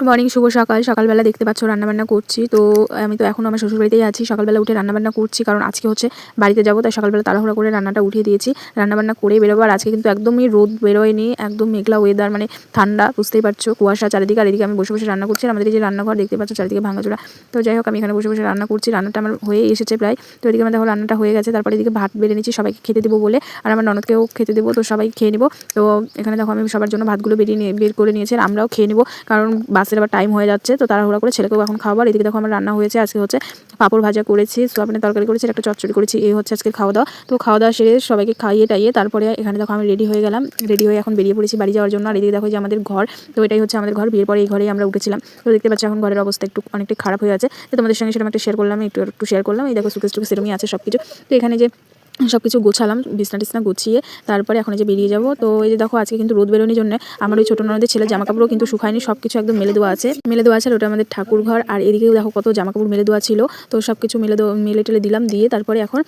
Good morning শুভ সকাল। সকালবেলা দেখতে পাচ্ছ রান্নাবান্না করছি। তো, আমি তো এখন আমার শ্বশুরবাড়িতেই আছি। সকালবেলা উঠে রান্নাবান্না করছি, কারণ আজকে হচ্ছে বাড়িতে যাব, তাই সকালবেলা তাড়াহুড়া করে রান্নাটা উঠিয়ে দিয়েছি। রান্নাবান্না করে বেরোবো, আর আজকে কিন্তু একদমই রোদ বেরোয়নি, একদম মেঘলা ওয়েদার মানে ঠান্ডা, বুঝতেই পারছ, কুয়াশা চারিদিকে, আর এদিকে আমি বসে বসে রান্না করছি আমাদের যে রান্নাঘর দেখতে পাচ্ছ চারিদিকে ভাঙাচোরা। তো যাই হোক, আমি এখানে বসে বসে রান্না করছি, রান্নাটা আমার হয়ে এসেছে প্রায়। তো এদিকে আমার দেখো রান্নাটা হয়ে গেছে, তারপরে এদিকে ভাত বেড়ে নিচ্ছি সবাইকে খেতে দেবো বলে, আর আমার ননদকেও খেতে দেবো, তো সবাই খেয়ে নেব। তো এখানে দেখো আমি সবার জন্য ভাতগুলো বেরিয়ে নিয়ে, বের করে নিয়েছি, আর আমরাও খেয়ে নেব, কারণ বাসের আবার টাইম হয়ে যাচ্ছে, তো তাড়াহুড়া করে ছেলেকেও এখন খাবার এদিকে দেখো আমার রান্না হয়েছে, আজকে হচ্ছে পাঁপড় ভাজা করেছি সোয়াবিনের তরকারি করেছি একটা চচ্চড়ি করেছি, এই হচ্ছে আজকে খাওয়া দাওয়া। তো খাওয়া দাওয়া সেরে সবাইকে খাইয়ে টাইয়ে তারপরে এখানে দেখো আমি রেডি হয়ে গেলাম। রেডি হয়ে এখন বেরিয়ে পড়েছি বাড়ি যাওয়ার জন্য, আর এদিকে দেখো যে আমাদের ঘর, তো এটাই হচ্ছে আমাদের ঘর। বিয়ের পরে এই ঘরেই আমরা উঠেছিলাম। তো দেখতে পাচ্ছি এখন ঘরের অবস্থা একটু অনেকটা খারাপ হয়ে আছে। তো তোমাদের সঙ্গে সেরকম একটা শেয়ার করলাম, একটু একটু শেয়ার করলাম। এই দেখো সুকেশ টুকেশ সেরকমই আছে সব কিছু তো এখানে যে সব কিছু গোছালাম, বিছনা টিছনা গুছিয়ে তারপরে এখন যে বেরিয়ে যাব। তো এই যে দেখো আজকে কিন্তু রোদ বেরোনোর জন্য আমার ওই ছোটো ননদের ছেলে জামা কাপড়ও কিন্তু শুকায়নি সব কিছু একদম মেলে দেওয়া আছে। মেলে দেওয়া আছে আর ওটা আমাদের ঠাকুর ঘর। আর এদিকেও দেখো কত জামা কাপড় মেলে দেওয়া ছিল। তো সব কিছু মেলে মেলে টেলে দিলাম দিয়ে তারপরে এখন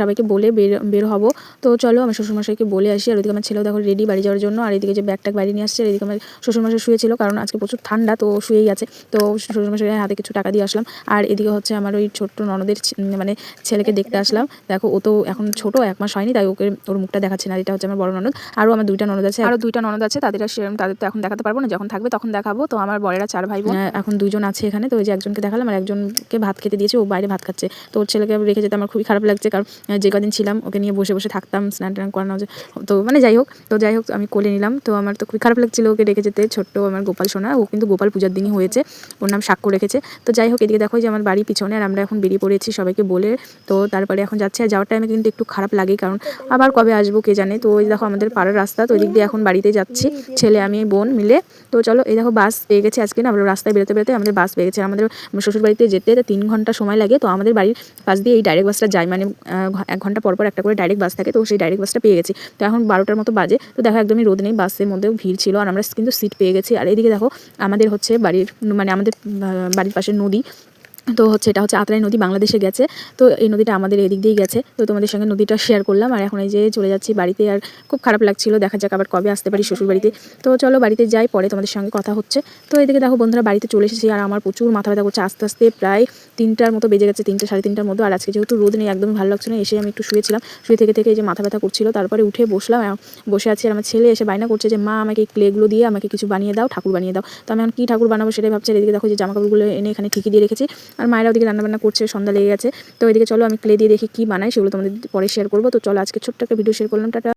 সবাইকে বলে বের বের হব। তো চলো আমার শ্বশুরমশাইকে বলে আসি আর ওদিকে আমার ছেলেও দেখো রেডি বাড়ি যাওয়ার জন্য। আর এদিকে যে ব্যাগ ট্যাগ বাড়ি নিয়ে আসছে, আর এদিকে আমার শ্বশুরমশাই শুয়েছিল কারণ আজকে প্রচুর ঠান্ডা, তো শুয়েই আছে। তো শ্বশুরমশাই হাতে কিছু টাকা দিয়ে আসলাম। আর এদিকে হচ্ছে আমার ওই ছোট্ট ননদের মানে ছেলেকে দেখতে আসলাম। দেখো ও তো এখন ছোট এক মাস হয়নি তাই ওকে ওর মুখটা দেখাচ্ছে না। এটা হচ্ছে আমার বড় ননদ। আরও আমার দুইটা ননদ আছে। আরও দুইটা ননদ আছে তাদের তাদের তো এখন দেখাতে পারব না যখন থাকবে তখন দেখাবো। তো আমার বড়েরা চার ভাই বোন। এখন দুজন আছে এখানে তো ওই যে একজনকে দেখালাম আর একজনকে ভাত খেতে দিয়েছে ও বাইরে ভাত খাচ্ছে। তো ওর ছেলেকে রেখে যেতে আমার খুবই খারাপ লাগছে কারণ যে কদিন ছিলাম ওকে নিয়ে বসে বসে থাকতাম স্নান টান করানো তো মানে যাই হোক তো যাই হোক আমি কোলে নিলাম। তো আমার তো খুবই খারাপ লাগছিল ওকে রেখে যেতে ছোট্ট আমার গোপাল সোনা ও কিন্তু গোপাল পূজার দিনই হয়েছে ওর নাম সাক্ষ্য রেখেছে। তো যাই হোক এদিকে দেখো যে আমার বাড়ি পিছনে আর আমরা এখন বেরিয়ে পড়েছি সবাইকে বলে। তো তারপরে এখন যাচ্ছে আর যাওয়ার টাইমে কিন্তু একটু খারাপ লাগে, কারণ আবার কবে আসব কে জানে। তো ওই দেখো আমাদের পাড়ার রাস্তা, তো ওই দিক দিয়ে এখন বাড়িতে যাচ্ছি, ছেলে আমি, বোন মিলে। তো চলো, এই দেখো বাস পেয়ে গেছে আজকে না, আমরা রাস্তায় বেরোতে বেরোতে আমাদের বাস পেয়ে গেছে। আমাদের শ্বশুর বাড়িতে যেতে তিন ঘণ্টা সময় লাগে, তো আমাদের বাড়ির পাশ দিয়ে এই ডাইরেক্ট বাসটা যায়। মানে এক ঘণ্টা পর পর একটা করে ডাইরেক্ট বাস থাকে, তো সেই ডাইরেক্ট বাসটা পেয়ে গেছি। তো এখন বারোটার মতো বাজে, তো দেখো একদমই রোদ নেই, বাসের মধ্যেও ভিড় ছিল, আর আমরা কিন্তু সিট পেয়ে গেছি। আর এদিকে দেখো আমাদের হচ্ছে বাড়ির মানে আমাদের বাড়ির পাশে নদী তো হচ্ছে এটা হচ্ছে আত্রাই নদী বাংলাদেশে গেছে। তো এই নদীটা আমাদের এদিক দিয়েই গেছে। তো তোমাদের সঙ্গে নদীটা শেয়ার করলাম। আর এখন এই যে চলে যাচ্ছি বাড়িতে, আর খুব খারাপ লাগছিল। দেখা যাক আবার কবে আসতে পারি শ্বশুর বাড়িতে তো চলো বাড়িতে যাই, পরে তোমাদের সঙ্গে কথা হচ্ছে। তো এদিকে দেখো বন্ধুরা, বাড়িতে চলে এসেছি। আর আমার প্রচুর মাথা ব্যথা করছে। আস্তে আস্তে প্রায় তিনটার মতো বেজে গেছে, তিনটে, সাড়ে তিনটার মতো। আর আজকে যেহেতু রোদ নেই, একদমই ভালো লাগছে না। এসে আমি একটু শুয়েছিলাম। শুয়ে থেকে থেকে এই যে মাথা ব্যথা করছিল। তারপরে উঠে বসলাম। বসে আছি। আর আমার ছেলে এসে বায়না করছে যে, মা, আমাকে এই ক্লেগুলো দিয়ে আমাকে কিছু বানিয়ে দাও, ঠাকুর বানিয়ে দাও। তো আমি এখন কী ঠাকুর বানাবো সেটাই ভাবছি। এদিকে দেখো যে জামা কাপড়গুলো এনে এখানে ঠিকই দিয়ে রেখেছি। আর মায়েরা ওদিকে রান্নাবান্না করছে, সন্ধ্যা লেগে গেছে। তো ওইদিকে চলো আমি ক্লে দিয়ে দেখি কী বানাই সেগুলো তোমাদের পরে শেয়ার করব। তো চলো আজকে ছোট্ট একটা ভিডিও শেয়ার করলাম, টাটা।